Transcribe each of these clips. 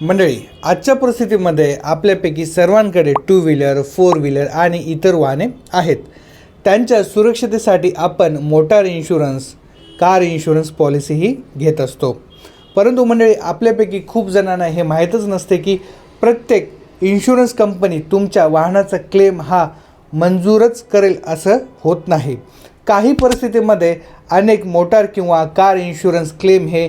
मंडळी आजच्या परिस्थितीमध्ये आपल्यापैकी सर्वांकडे टू व्हीलर फोर व्हीलर आणि इतर वाहने आहेत. त्यांच्या सुरक्षतेसाठी आपण मोटार इन्शुरन्स कार इन्शुरन्स पॉलिसीही घेत असतो. परंतु मंडळी आपल्यापैकी खूप जणांना हे माहीतच नसते की प्रत्येक इन्शुरन्स कंपनी तुमच्या वाहनाचा क्लेम हा मंजूरच करेल असं होत नाही. काही परिस्थितीमध्ये अनेक मोटार किंवा कार इन्शुरन्स क्लेम हे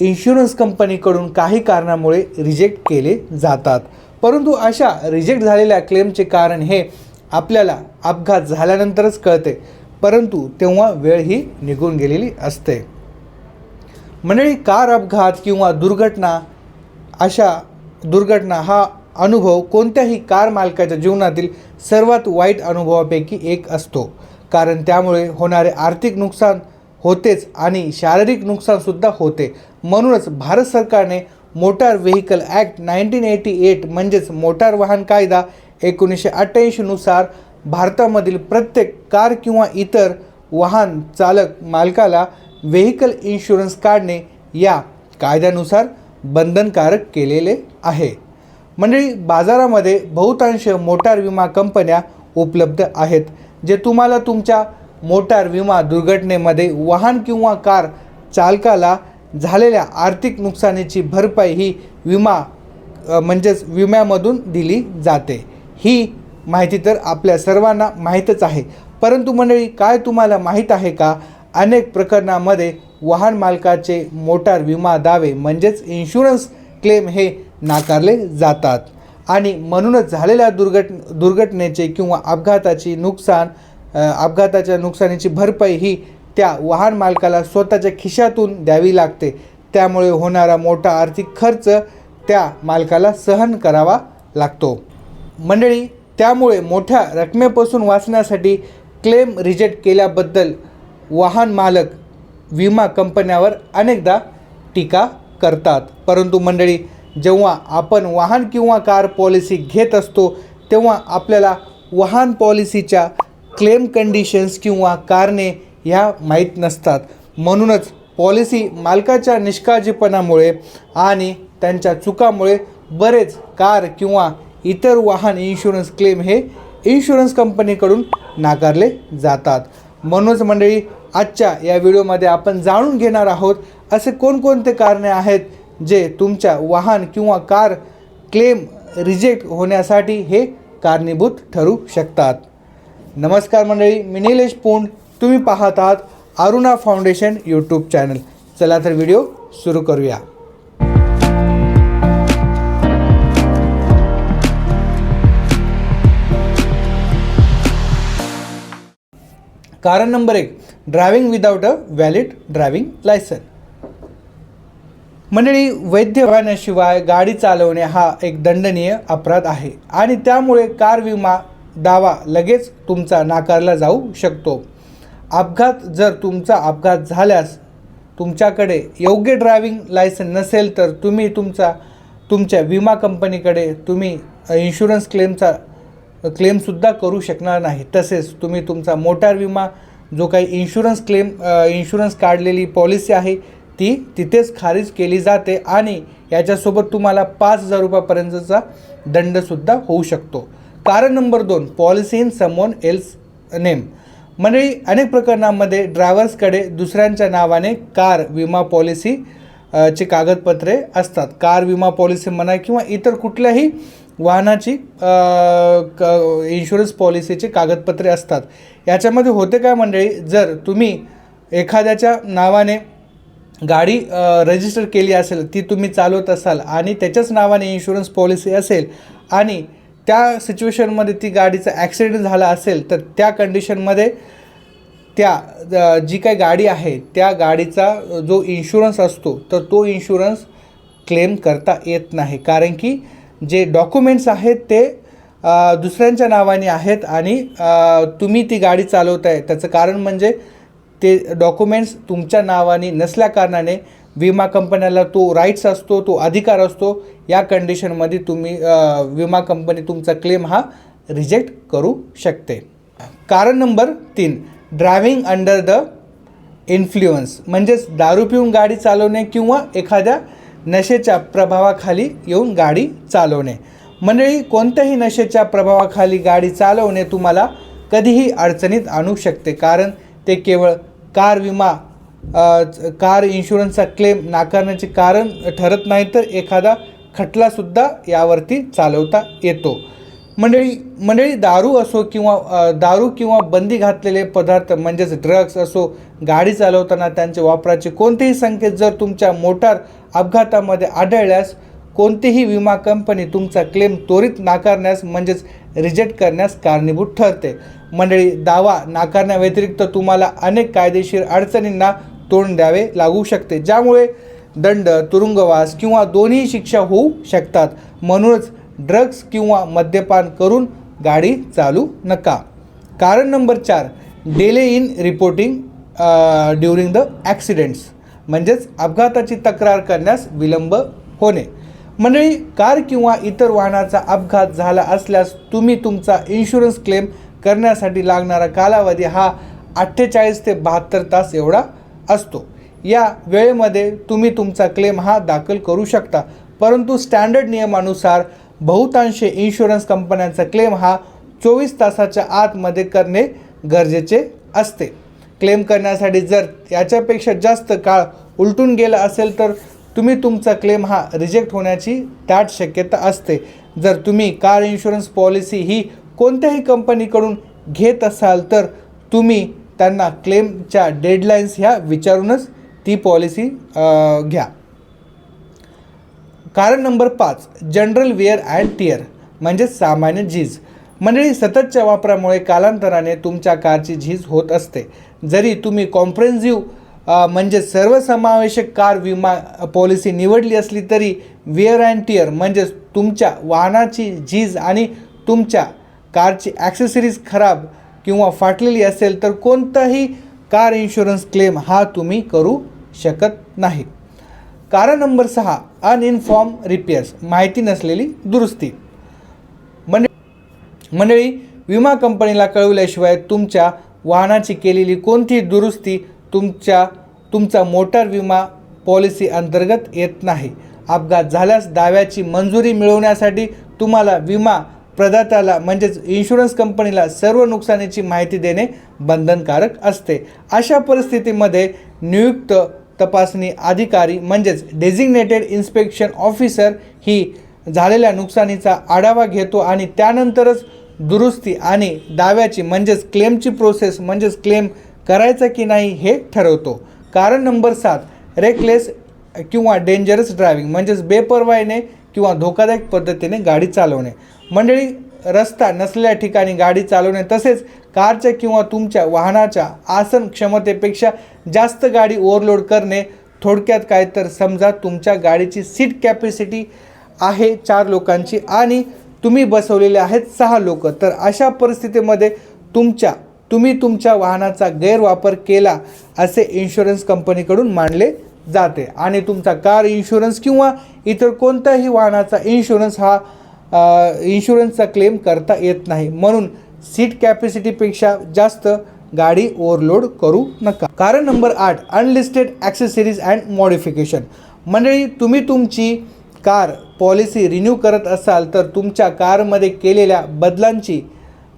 इन्शुरन्स कंपनीकडून काही कारणामुळे रिजेक्ट केले जातात. परंतु अशा रिजेक्ट झालेल्या क्लेमचे कारण हे आपल्याला अपघात झाल्यानंतरच कळते. परंतु तेव्हा वेळ ही निघून गेलेली असते. मंडळी कार अपघात किंवा दुर्घटना अशा दुर्घटना हा अनुभव कोणत्याही कार मालकाच्या जीवनातील सर्वात वाईट अनुभवापैकी एक असतो. कारण त्यामुळे होणारे आर्थिक नुकसान होतेच आणि शारीरिक नुकसानसुद्धा होते. म्हणूनच भारत सरकारने motor vehicle act nineteen eighty eight म्हणजेच मोटार वाहन कायदा एकोणीसशे अठ्ठ्याऐंशीनुसार भारतामधील प्रत्येक कार किंवा इतर वाहन चालक मालकाला व्हेकल इन्शुरन्स काढणे या कायद्यानुसार बंधनकारक केलेले आहे. मंडळी बाजारामध्ये बहुतांश मोटार विमा कंपन्या उपलब्ध आहेत जे तुम्हाला तुमच्या मोटार विमा दुर्घटनेमध्ये वाहन किंवा कार चालकाला झालेल्या आर्थिक नुकसानीची भरपाई ही विमा म्हणजेच विम्यामधून दिली जाते. ही माहिती तर आपल्या सर्वांना माहीतच आहे. परंतु मंडळी काय तुम्हाला माहीत आहे का? अनेक प्रकरणामध्ये वाहन मालकाचे मोटार विमा दावे म्हणजेच इन्शुरन्स क्लेम हे नाकारले जातात. आणि म्हणूनच झालेल्या दुर्घट दुर्घटनेचे किंवा अपघाताची नुकसान अपघाताच्या नुकसानीची भरपाई ही त्या वाहन मालकाला स्वतःच्या खिशातून द्यावी लागते. त्यामुळे होणारा मोठा आर्थिक खर्च त्या मालकाला सहन करावा लागतो. मंडळी त्यामुळे मोठ्या रकमेपासून वाचण्यासाठी क्लेम रिजेक्ट केल्याबद्दल वाहन मालक विमा कंपन्यावर अनेकदा टीका करतात. परंतु मंडळी जेव्हा आपण वाहन किंवा कार पॉलिसी घेत असतो तेव्हा आपल्याला वाहन पॉलिसीच्या क्लेम कंडिशन्स किंवा कारने ह्या माहीत नसतात. म्हणूनच पॉलिसी मालकाच्या निष्काळजीपणामुळे आणि त्यांच्या चुकामुळे बरेच कार किंवा इतर वाहन इन्शुरन्स क्लेम हे इन्शुरन्स कंपनीकडून नाकारले जातात. म्हणूनच मंडळी आजच्या या व्हिडिओमध्ये आपण जाणून घेणार आहोत असे कोणकोणते कारणे आहेत जे तुमच्या वाहन किंवा कार क्लेम रिजेक्ट होण्यासाठी हे कारणीभूत ठरू शकतात? नमस्कार मंडळी मी निलेश पुंड. तुम्ही पाहत आहात अरुणा फाउंडेशन यूट्यूब चॅनल चला तर व्हिडिओ सुरू करूया. कारण नंबर एक driving without a valid driving licence मंडळी वैद्य वाहनाशिवाय गाडी चालवणे हा एक दंडनीय अपराध आहे. आणि त्यामुळे कार विमा दावा लगेच तुमचा नाकारला जाऊ शकतो. अपघात जर तुमचा अपघात झाल्यास तुमच्याकडे योग्य ड्रायव्हिंग लायसन नसेल तर तुम्ही तुमचा तुमच्या विमा कंपनीकडे तुम्ही इन्शुरन्स क्लेमचा क्लेमसुद्धा करू शकणार नाही. तसेच तुम्ही तुमचा मोटार विमा जो काही इन्शुरन्स क्लेम इन्शुरन्स काढलेली पॉलिसी आहे ती तिथेच खारिज केली जाते आणि याच्यासोबत तुम्हाला पाच हजार रुपयापर्यंतचा दंडसुद्धा होऊ शकतो. कारण नंबर दोन policy in someone else name. मंडळी अनेक प्रकरणांमध्ये ड्रायव्हर्सकडे दुसऱ्यांच्या नावाने कार विमा पॉलिसी ची कागदपत्रे असतात. कार विमा पॉलिसी म्हणा किंवा इतर कुठल्याही वाहनाची क इन्शुरन्स पॉलिसीची कागदपत्रे असतात. याच्यामध्ये होते काय मंडळी जर तुम्ही एखाद्याच्या नावाने गाडी रजिस्टर केली असेल ती तुम्ही चालवत असाल आणि त्याच्याच नावाने इन्शुरन्स पॉलिसी असेल आणि त्या सिच्युएशनमध्ये ती गाडीचा ॲक्सिडेंट झाला असेल तर त्या कंडिशनमध्ये त्या जी काही गाडी आहे त्या गाडीचा जो इन्शुरन्स असतो तर तो इन्शुरन्स क्लेम करता येत नाही. कारण की जे डॉक्युमेंट्स आहेत ते दुसऱ्यांच्या नावाने आहेत आणि तुम्ही ती गाडी चालवताय. त्याचं कारण म्हणजे ते डॉक्युमेंट्स तुमच्या नावाने नसल्याकारणाने विमा कंपन्याला तो राईट्स असतो तो अधिकार असतो या कंडिशनमध्ये तुम्ही विमा कंपनी तुमचा क्लेम हा रिजेक्ट करू शकते. कारण नंबर तीन ड्रायव्हिंग अंडर द इन्फ्लुअन्स म्हणजेच दारू पिऊन गाडी चालवणे किंवा एखाद्या नशेच्या प्रभावाखाली येऊन गाडी चालवणे. मंडळी कोणत्याही नशेच्या प्रभावाखाली गाडी चालवणे तुम्हाला कधीही अडचणीत आणू शकते कारण ते केवळ कार विमा कार इन्शुरन्सचा क्लेम नाकारण्याचे कारण ठरत नाही तर एखादा खटलासुद्धा यावरती चालवता येतो. मंडळी मंडळी दारू असो किंवा दारू किंवा बंदी घातलेले पदार्थ म्हणजेच ड्रग्स असो गाडी चालवताना त्यांचे वापराचे कोणतेही संकेत जर तुमच्या मोटार अपघातामध्ये आढळल्यास कोणतीही विमा कंपनी तुमचा क्लेम त्वरित नाकारण्यास म्हणजेच रिजेक्ट करण्यास कारणीभूत ठरते. मंडळी दावा नाकारण्याव्यतिरिक्त तुम्हाला अनेक कायदेशीर अडचणींना तोंड द्यावे लागू शकते. ज्यामुळे दंड तुरुंगवास किंवा दोन्ही शिक्षा होऊ शकतात. म्हणूनच ड्रग्ज किंवा मद्यपान करून गाडी चालू नका. कारण नंबर चार delay in reporting during the accidents म्हणजेच अपघाताची तक्रार करण्यास विलंब होणे. मंडळी कार किंवा इतर वाहनाचा अपघात झाला असल्यास तुम्ही तुमचा इन्शुरन्स क्लेम करण्यासाठी लागणारा कालावधी हा अठ्ठेचाळीस ते बहात्तर तास एवढा असतो. या वेळेमध्ये तुम्ही तुमचा क्लेम हा दाखल करू शकता. परंतु स्टँडर्ड नियमानुसार बहुतांश इन्शुरन्स कंपन्यांचा क्लेम हा चोवीस तासाच्या आतमध्ये करणे गरजेचे असते. क्लेम करण्यासाठी जर याच्यापेक्षा जास्त काळ उलटून गेला असेल तर तुम्ही तुमचा क्लेम हा रिजेक्ट होण्याची दाट शक्यता असते. जर तुम्ही कार इन्शुरन्स पॉलिसी ही कोणत्याही कंपनीकडून घेत असाल तर तुम्ही त्यांना क्लेमच्या डेडलाईन्स ह्या विचारूनच ती पॉलिसी घ्या. कारण नंबर पाच जनरल वेअर अँड टिअर म्हणजेच सामान्य झीज. मंडळी सततच्या वापरामुळे कालांतराने तुमच्या कारची झीज होत असते. जरी तुम्ही कॉम्प्रेन्झिव्ह म्हणजे सर्वसमावेशक कार विमा पॉलिसी निवडली असली तरी वेअर अँड टिअर म्हणजेच तुमच्या वाहनाची झीज आणि तुमच्या कारची ॲक्सेसरीज खराब किंवा फाटलेली असेल तर कोणताही कार इन्शुरन्स क्लेम हा तुम्ही करू शकत नाही. कारण नंबर सहा अनइन्फॉर्म रिपेअर्स माहिती नसलेली दुरुस्ती. मंडळी मंडळी विमा कंपनीला कळवल्याशिवाय तुमच्या वाहनाची केलेली कोणतीही दुरुस्ती तुमच्या तुमचा मोटार विमा पॉलिसी अंतर्गत येत नाही. अपघात झाल्यास दाव्याची मंजुरी मिळवण्यासाठी तुम्हाला विमा प्रदात्याला म्हणजेच इन्शुरन्स कंपनीला सर्व नुकसानीची माहिती देणे बंधनकारक असते. अशा परिस्थितीमध्ये नियुक्त तपासणी अधिकारी म्हणजेच डेझिग्नेटेड इन्स्पेक्शन ऑफिसर ही झालेल्या नुकसानीचा आढावा घेतो आणि त्यानंतरच दुरुस्ती आणि दाव्याची म्हणजेच क्लेमची प्रोसेस म्हणजेच क्लेम करायचा की नाही हे ठरवतो. कारण नंबर सात रेकलेस किंवा डेंजरस ड्रायव्हिंग म्हणजेच बेपर्वाईने किंवा धोकादायक पद्धतीने गाडी चालवणे. मंडळी रस्ता नसलेल्या ठिकाणी गाडी चालवणे तसेच कारच्या किंवा तुमच्या वाहनाच्या आसन क्षमतेपेक्षा जास्त गाडी ओव्हरलोड करणे थोडक्यात काय तर समजा तुमच्या गाडीची सीट कॅपॅसिटी आहे चार लोकांची आणि तुम्ही बसवलेले आहेत सहा लोक तर अशा परिस्थितीमध्ये तुमच्या तुम्ही तुमच्या वाहनाचा गैरवापर केला असे इन्शुरन्स कंपनीकडून मानले जाते. आणि तुमचा कार इन्शुरन्स किंवा इतर कोणत्याही वाहनाचा इन्शुरन्स हा इन्शुरन्सचा क्लेम करता येत नाही. म्हणून सीट कॅपॅसिटीपेक्षा जास्त गाडी ओव्हरलोड करू नका. कारण नंबर आठ अनलिस्टेड ॲक्सेसरीज अँड मॉडिफिकेशन मंडळी तुम्ही तुमची कार पॉलिसी रिन्यू करत असाल तर तुमच्या कारमध्ये केलेल्या बदलांची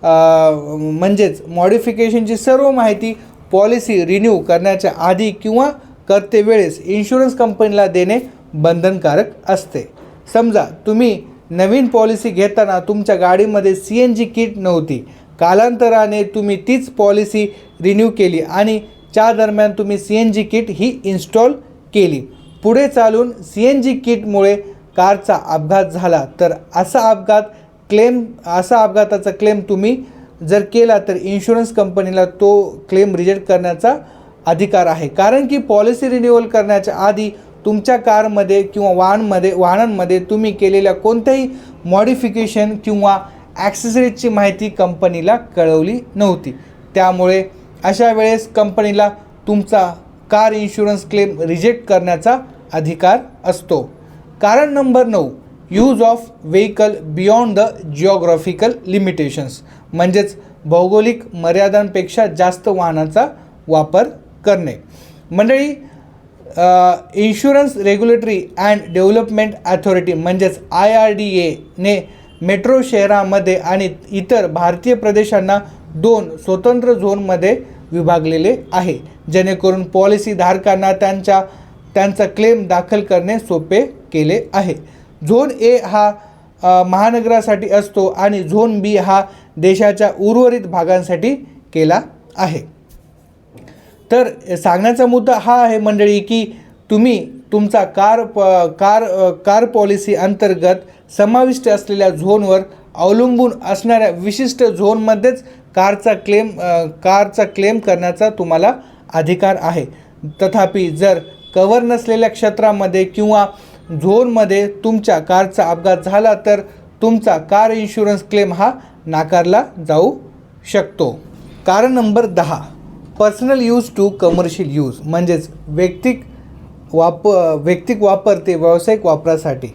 म्हणजेच मॉडिफिकेशनची सर्व माहिती पॉलिसी रिन्यू करण्याच्या आधी किंवा करते वेळेस इन्शुरन्स कंपनीला देणे बंधनकारक असते. समजा तुम्ही नवीन पॉलिसी घेताना तुमच्या गाडीमध्ये सी एन जी किट नव्हती. कालांतराने तुम्ही तीच पॉलिसी रिन्यू केली आणि च्या दरम्यान तुम्ही सी एन जी किट ही इन्स्टॉल केली. पुढे चालून सी एन जी किटमुळे कारचा अपघात झाला तर असा अपघात क्लेम असा अपघाताचा क्लेम तुम्ही जर केला तर इन्शुरन्स कंपनीला तो क्लेम रिजेक्ट करण्याचा अधिकार आहे. कारण की पॉलिसी रिन्युअल करण्याच्या आधी तुमच्या कारमध्ये किंवा वाहनमध्ये वाहनांमध्ये तुम्ही केलेल्या कोणत्याही मॉडिफिकेशन किंवा ॲक्सेसरीजची माहिती कंपनीला कळवली नव्हती. त्यामुळे अशा वेळेस कंपनीला तुमचा कार इन्शुरन्स क्लेम रिजेक्ट करण्याचा अधिकार असतो. कारण नंबर नऊ use of vehicle beyond the geographical limitations म्हणजेच भौगोलिक मर्यादांपेक्षा जास्त वाहनाचा वापर करणे. मंडळी insurance regulatory and development authority म्हणजेच आय आर डी एने मेट्रो शहरामध्ये आणि इतर भारतीय प्रदेशांना दोन स्वतंत्र झोनमध्ये विभागलेले आहे. जेणेकरून पॉलिसी धारकांना त्यांच्या त्यांचा क्लेम दाखल करणे सोपे केले आहे. झोन ए हा महानगरासाठी असतो आणि झोन बी हा देशाच्या उर्वरित भागांसाठी केला आहे. तर सांगण्याचा मुद्दा हा आहे मंडळी की तुम्ही तुमचा कार प कार कार पॉलिसी अंतर्गत समाविष्ट असलेल्या झोनवर अवलंबून असणाऱ्या विशिष्ट झोनमध्येच कारचा क्लेम कारचा क्लेम करण्याचा तुम्हाला अधिकार आहे. तथापि जर कवर नसलेल्या क्षेत्रामध्ये किंवा झोनमध्ये तुमच्या कारचा अपघात झाला तर तुमचा कार इन्शुरन्स क्लेम हा नाकारला जाऊ शकतो. कारण नंबर दहा. Personal use to commercial use म्हणजेच वैयक्तिक वाप वैयक्तिक वापर ते व्यावसायिक वापरासाठी.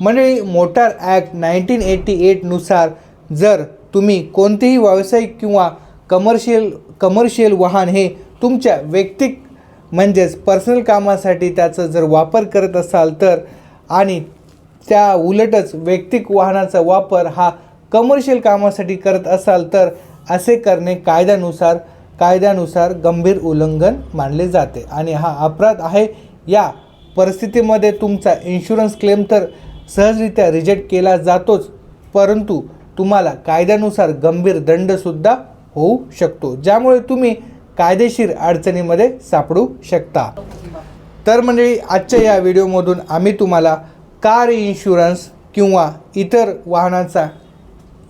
मंडळी मोटार ॲक्ट नाईन्टीन एटी एटनुसार जर तुम्ही कोणतेही व्यावसायिक किंवा कमर्शियल कमर्शियल वाहन हे तुमच्या वैयक्तिक म्हणजेच पर्सनल कामासाठी त्याचा जर वापर करत असाल तर आणि त्या उलटच वैयक्तिक वाहनाचा वापर हा कमर्शियल कामासाठी करत असाल तर असे करणे कायद्यानुसार कायद्यानुसार गंभीर उल्लंघन मानले जाते. आणि हा अपराध आहे. या परिस्थितीमध्ये तुमचा इन्शुरन्स क्लेम तर सहजरित्या रिजेक्ट केला जातोच. परंतु तुम्हाला कायद्यानुसार गंभीर दंडसुद्धा होऊ शकतो. ज्यामुळे तुम्ही कायदेशीर अडचणीमध्ये सापडू शकता. तर मंडळी आजच्या या व्हिडिओमधून आम्ही तुम्हाला कार इन्शुरन्स किंवा इतर वाहनांचा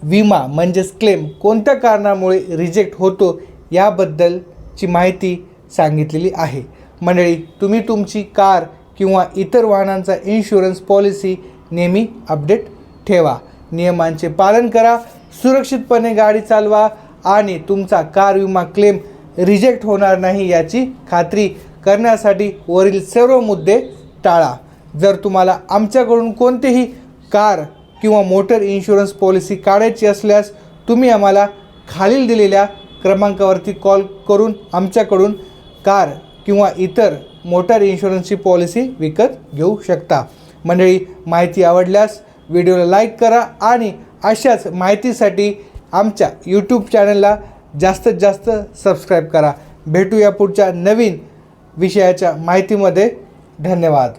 विमा म्हणजेच क्लेम कोणत्या कारणामुळे रिजेक्ट होतो याबद्दलची माहिती सांगितलेली आहे. मंडळी तुम्ही तुमची कार किंवा इतर वाहनांचा इन्शुरन्स पॉलिसी नेहमी अपडेट ठेवा. नियमांचे पालन करा सुरक्षितपणे गाडी चालवा आणि तुमचा कार विमा क्लेम रिजेक्ट होणार नाही याची खात्री करण्यासाठी वरील सर्व मुद्दे टाळा. जर तुम्हाला आमच्याकडून कोणतेही कार किंवा मोटर इन्शुरन्स पॉलिसी काढायची असल्यास तुम्ही आम्हाला खालील दिलेल्या क्रमांकावरती कॉल करून आमच्याकडून कार किंवा इतर मोटार इन्शुरन्सची पॉलिसी विकत घेऊ शकता. मंडळी माहिती आवडल्यास व्हिडिओला लाईक करा आणि अशाच माहितीसाठी आमच्या यूट्यूब चॅनलला जास्तीत जास्त सबस्क्राईब करा. भेटूया पुढच्या नवीन विषयाच्या माहितीमध्ये. धन्यवाद.